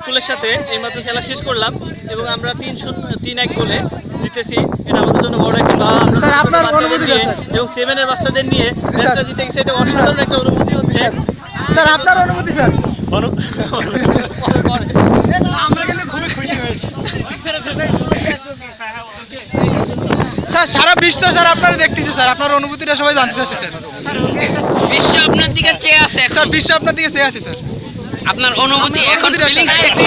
স্কুলের সাথে এইমাত্র খেলা শেষ করলাম এবং আমরা তিন শূন্য তিন এক গোলে জিতেছি। এটা আমাদের জন্য বড় একটা বাচ্চাদের নিয়ে এবং সেভেনের বাচ্চাদের নিয়ে ম্যাচটা জিতে গেছে এটা অসাধারণ একটা অনুভূতি হচ্ছে। স্যার আপনার অনুভূতি স্যার? সারা বিশ্ব স্যার আপনারা দেখতেছি স্যার। আপনার অনুভূতিটা সবাই জানতে চাচ্ছে স্যার। বিশ্ব আপনার দিকে চেয়ে আছে স্যার বিশ্ব আপনার দিকে চেয়ে আছে স্যার। আপনার অনুভূতি এখন ফিলিংসটা কি?